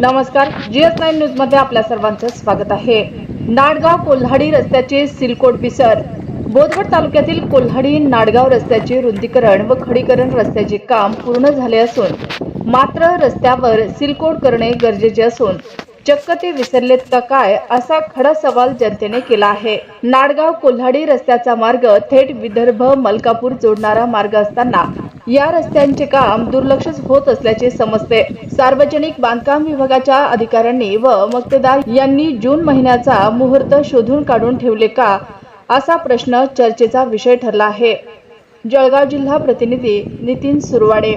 नमस्कार. GS nine न्यूजमध्ये आपल्या सर्वांचं स्वागत आहे. नाडगाव कोल्हाडी रस्त्याचे सिलकोट पिसर बोदवड तालुक्यातील कोल्हाडी नाडगाव रस्त्याचे रुंदीकरण व खडीकरण रस्त्याचे काम पूर्ण झाले असून मात्र रस्त्यावर सिलकोट करणे गरजेचे असून चक्क ते विसरलेत का काय असा खडा सवाल जनतेने केला आहे. नाडगाव कोल्हाडी रस्त्याचा मार्ग थेट विदर्भ मलकापूर जोडणारा मार्ग असताना या रस्त्यांचे काम दुर्लक्ष होत असल्याचे समजते. सार्वजनिक बांधकाम विभागाच्या अधिकाऱ्यांनी व मक्तेदार यांनी जून महिन्याचा मुहूर्त शोधून काढून ठेवले का असा प्रश्न चर्चेचा विषय ठरला आहे. जळगाव जिल्हा प्रतिनिधी नितीन सुरवाडे